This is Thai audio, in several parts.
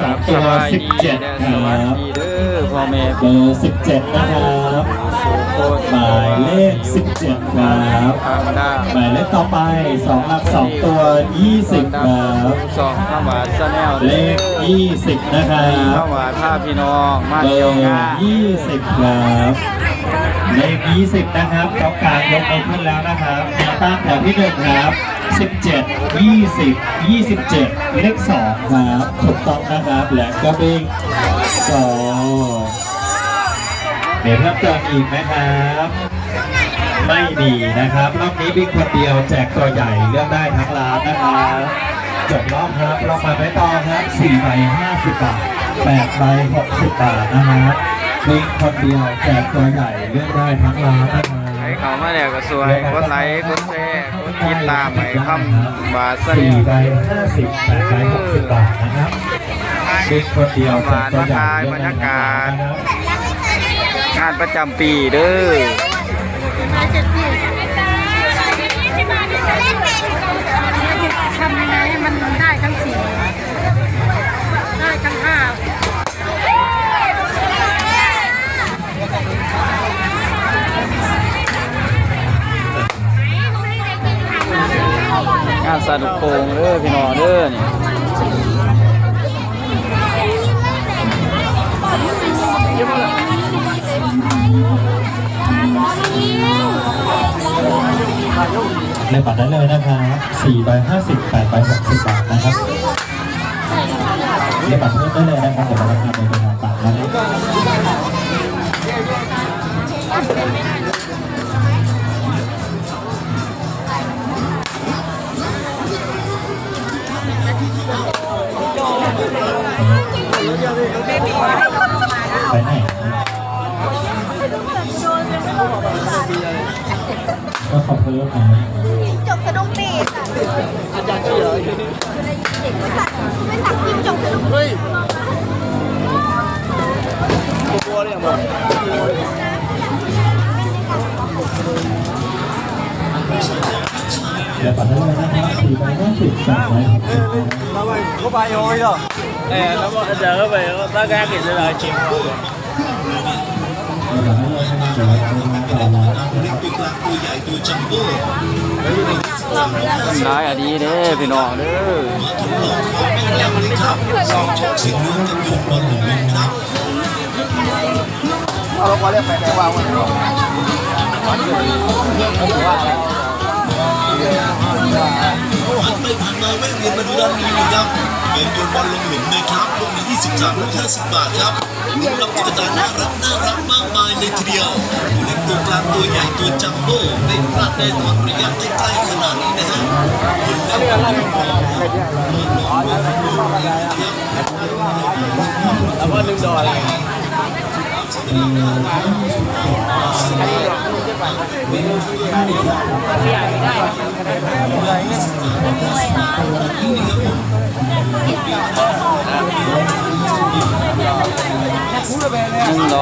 สามตัวสบายสิบดีเจ็ดและคสวัรัสบดีเด้อพ่อแม่เบอร์สิบเจ็ดนะครับหมายเลขสิบเจ็ดครับทางด้านหมายเลขต่อไปสองหลักสองตัวยี่สิบครับสองข้าวหวานซะแนวเลขยี่สิบนะครับข้าวหวานผ้าพี่น้องมาเบอเที่ยวร์งานยี่สิบครับเลขยี่สิบนะครับต้องการยกไปขึ้นแล้วนะครับแนวตั้งแถวที่หนึ่งครับ สิบเจ็ดยี่สิบยี่สิบเจ็ดเลขสองครับถูกต้องนะครับและก็เป็นสองเดี๋ยวเพิ่มเติมอีกไหมครับ ไม่มีนะครับ รอบนี้มีคนเดียวแจกตัวใหญ่เลือกได้ทั้งร้านนะครับจบรอบครับลองมาไปต่อครับ4ใบ50 บาท8ใบ60 บาทนะครับมีคนเดียวแจกตัวใหญ่เลือกได้ทั้งร้านนะครับ เข้ามาแล้วก็สวยกดไลค์กดแชร์กดติดตามให้คำหวานซะแนสี่วใบ50 8ใบ60บาทนะครับมีคนเดียวแจกตัวใหญ่เลือกได้ทั้งร้านนะครับงานประจำปีเด้อทำยังไงให้มันได้ทั้งสี่ งานสนุกโป่งเด้อพี่น้องเด้อนี่ในบัตรได้เลยนะครับ4ใบ50 8ใบ60 บาทนะครับในบัตรเพิ่มได้เลยนะครับเดี๋ยวราคาเป็นไปตามต่างน ก็ขอเพิ่มนะจกสะดุ้งปีดอะอาจารย์ชื่ออะไรไม่สักไม่สักจิ้มจกสะดุ้งปีดเดี๋ยวปัดได้เลยนะครับสี่ใบห้าสิบสามใบหกสิบ có bay thôi rồi nè nó bỏ giờ nó về nó ta ra thì sẽ là chìm เดี๋ยวปัดได้เลยนะครับเดี๋ยวเราจะมาต่อร้านนะครับร้ายอะดีเด้อพี่น้องเด้อเอาลงมาเรียกแฟนวางไว้ผ่านไปผ่านมาแวะเวียนมาดูร้านนี้นะครับเกมโยนบอลลงหลุมนะครับลูกนี้23ลูก50 บาทครับลุ้นรับตุ๊กตาน่ารักน่ารักมากมายเลยทีเดียวผู้เล่นตัวกลางตัวใหญ่ตัวจัมโบ้ไม่พลาดแน่นอนระยะใกล้ๆขนาดนี้นะฮะลุ้นแล้วก็ลุ้นต่อครับแล้วก็ดึงดออะไรหนึ่ง ด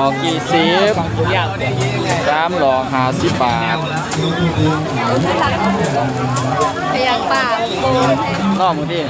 อกกี่สิบสามดอกห้าสิบบาทพยักป่าโกนรอบมือที่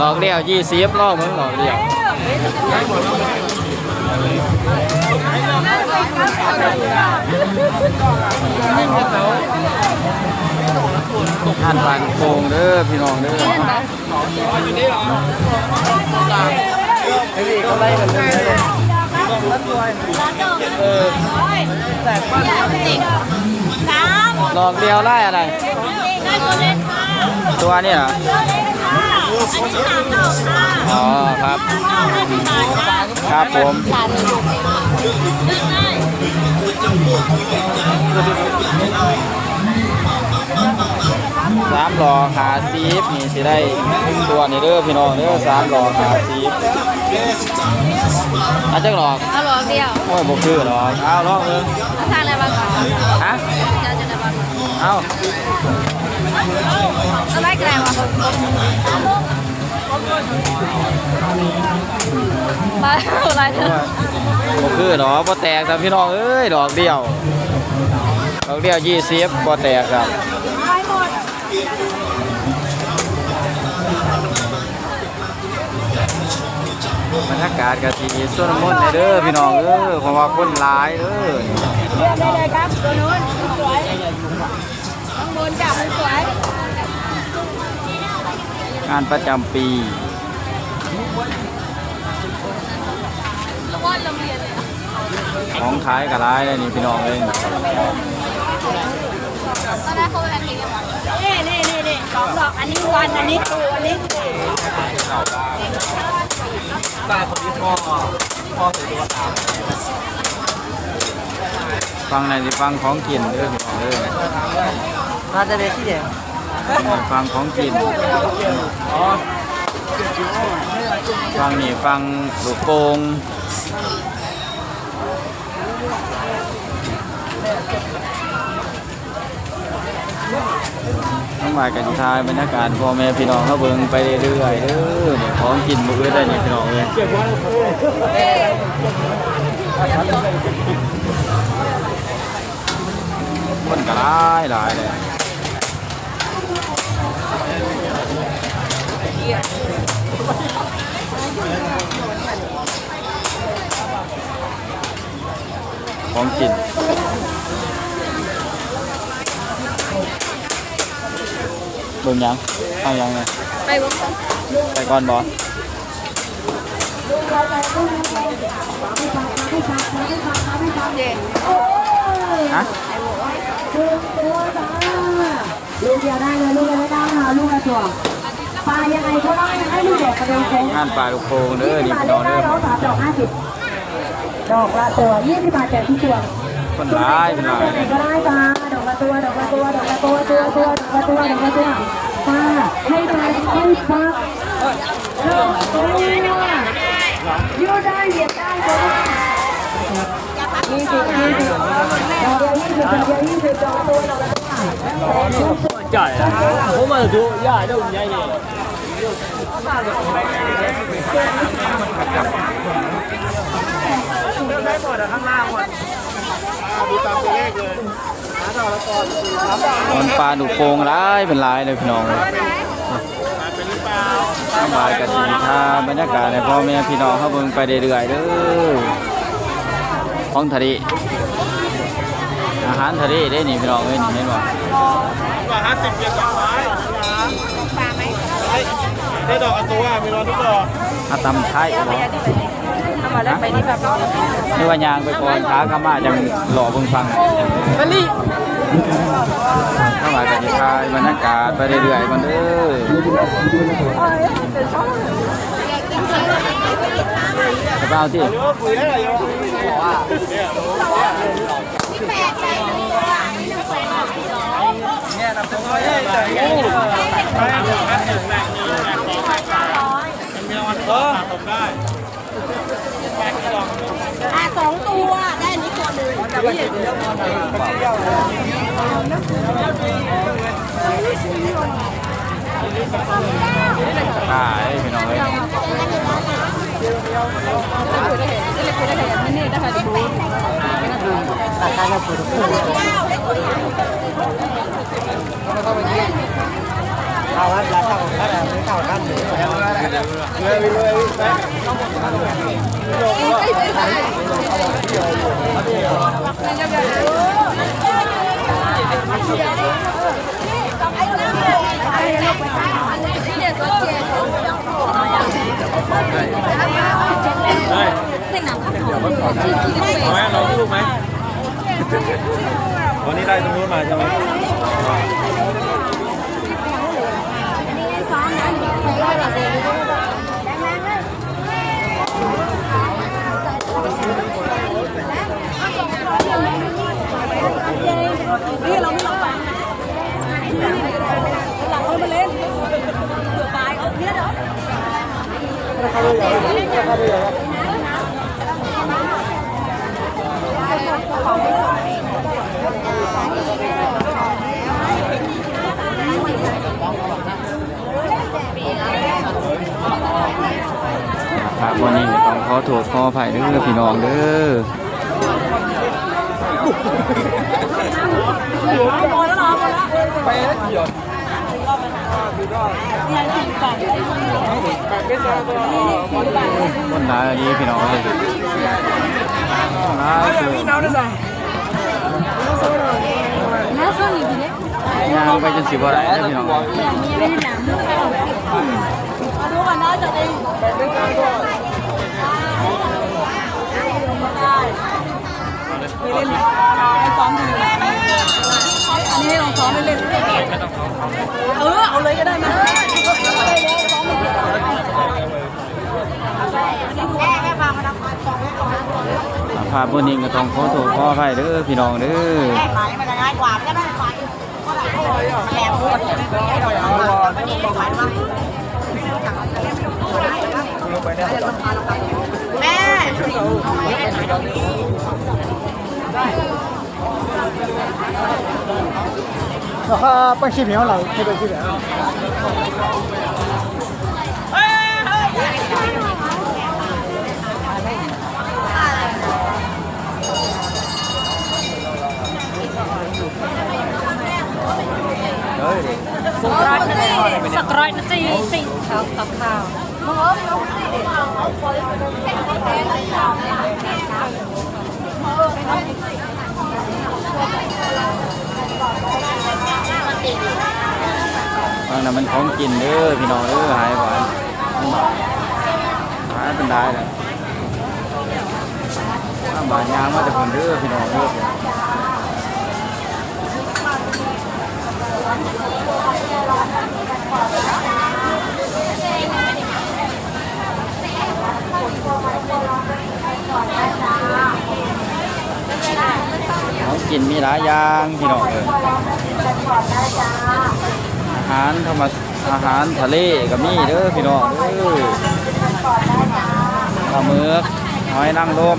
ดอกเดียวยี่สิบรอบมึงดอกเดียวอ่านผ่านโป่งเด้อพี่น้องเด้อสามดอกเดียวไล่อะไรได้ตัวเล็กค่ะตัวนี้เหรอ ตัวเล็กค่ะอันนี้สามดอกค่ะอ๋อครับห้าสิบบาทค่ะครับผมสามเลือกได้สามหลอกหาซีฟนี่สิได้ตัวนี้เด้อพี่น้องเด้อสามหลอกหาซีฟอาจักหลอกเอาหลอกเดียวโอ้ยบ่คือหรอกเอาลองเลยเอาทางอะไรบ้างคะฮะจะจะได้บ้างเอาเอะไรกันวะมาอะไรเธอบ่คือดอกบ่แตกครับพี่น้องเอ้ยดอกเดียวดอกเดียวยี่สิบบ่แตกครับบรรยากาศก็ทีส่วนมนต์เด้อพี่น้องเออเพาะว่าคนหลายเออเลือกได้เลยครับตัวนู้นสวย บนจับมันสวยงานประจำปีของขายกะหลายเลยนี่พี่น้องเอ้ยนี่นี่นี่นี่สองดอก อันนี้วัน อันนี้ตูอันนี้ฟังในอยสิฟังของกินเด้อพี่น้องเด้อ มาจะได้ที่ไหนฟังของกินฟังนี่ฟังลูกโป่งต้องมากันทายบรรยากาศพ่อแม่พี่น้องเขาเบิ่งไปเรื่อยๆเด้อเนี่ยของกินมื้อได้นี่พี่น้องเอ้ยคนก็หลายหลายเลย ของกินเบิ่งยังเอายังไงไปวงกลมไปก่อนบอสฮะลูกเดียวได้เลยลูกเดียวไม่ได้ค่ะลูกกระจวบ ปลายังไงก็ได้ให้ลูกดอกกระเด็นโค้งงานปลาลูกโป่งเด้อนี่บาทพี่น้องได้เด้อร้อยสามดอกห้าสิบดอกละตัวยี่สิบบาทแจกที่ตัวคนหลายเป็นหลายไหนก็ได้จ้าดอกละตัวดอกละตัวดอกละตัวตัวตัวดอกละตัวดอกละตัวป้าให้ได้ให้ป้าดอกตัวยูได้เหยียบได้ก็ได้ยี่สิบยี่สิบดอกเดียวยี่สิบดอกเดียวยี่สิบดอกละตัวดอกละตัว จ่าย ผมมาดูย่าเดี๋ยวใหญ่เลยคนปลาลูกโป่งหลายเป็นหลายเลยพี่น้องสบายกันดีท่าบรรยากาศในพ่อแม่พี่น้องเขาเบิ่งไปเรื่อยๆเด้อของทะเลอาหารทะเลได้นี่พี่น้องเอ้ยนี่เห็นบ่ว่าห้าสิบเกียร์กับไม้ไหมได้ดอกอันตัวมีรอทุกดอกอาตำไทยบ่ทำมาแล้วไปนี่ว่ายางไปก่อนขากลับมาจังหล่อเบิ่งฟังมันนี่สบายกันดีท่าบรรยากาศไปเรื่อยๆมันเด้อจะไปเอาที่ ได้เลยโยอะสองตัวได้อันนี้ตัวหนึ่งขายพี่น้องเอ้ยเอาไหม katana kuruku. Awan belakang kan, tahu kan? Đây. Đây. Đây. Đây. Đây. Đây. Đây. Đây. Đây. Đây. Đây. Đây. Đây. Đây. Đây. Đây. Đây. Đây. วันนี้ได้ตรงนู้นมาใช่ไหมนี่เราไม่ลงไปหลังเขามาเล่นเผื่อปลายเอาเนี่ยเนาะ ครับวันนี้ก็ต้องขอ โทษขออภัยเด้อพี่น้องเด้อพอแล้วหรอพอแล้วไปแล้วเดี๋ยวคนหลายอันนี้พี่น้องเลยหลายสุดน้าส้มอีกทีเนี้ยยางไปจนสิบอะไรได้พี่น้อง ภาพบนนี้ก็ต้องขอโทษขออภัยเด้อพี่น้องเด้อไหลมันจะง่ายกว่าไม่ได้ไหลก็ไหลแหลมพูดไม่ได้หรอกวันนี้ไหลมาแม่ สักร้อยนะจีสิขาวกับข้าวบางนั้นมันของกินเด้อพี่น้องเด้อหายหวานหายเป็นได้เลยข้างบานยางมาแต่คนเด้อพี่น้องเด้อ กินมีหลายอย่างพี่น้องเด้อาหารธรรมอาหารทะเลก็มีเด้อพี่น้องเด้อปลาหมึกหอยนางรม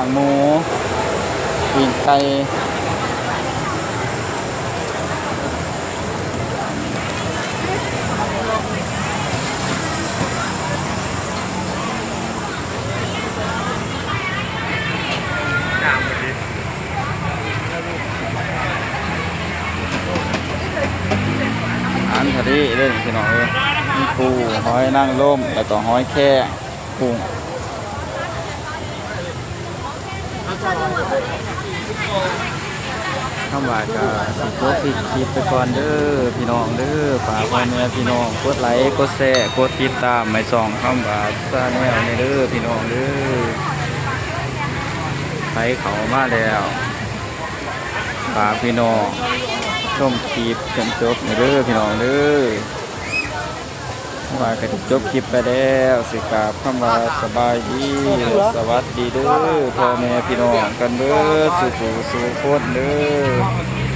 ายหลายอย่างหมูปีนไก่อาหารทะเลเด้อพี่น้องเอ้ยมีปูหอยนางรมแล้วก็หอยแครงกุ้ง คำว่าก็สิกดติดคลิปไปก่อนเด้อพี่น้องเด้อฝากไว้เนี่ยพี่น้องกดไลค์กดแชร์กดติดตามไม่ส่องคำว่าซาแนลนี่เด้อพี่น้องเด้อไปเขามาแล้วฝากพี่น้องชมคลิปจนจบเนี่ยเด้อพี่น้องเด้อ ว่าก็จะจบคลิปไปแล้วสิกาบคำว่าสบายดี สวัสดีเด้อพ่อแม่พี่น้องกันเด้อสุขสุขคนเด้อ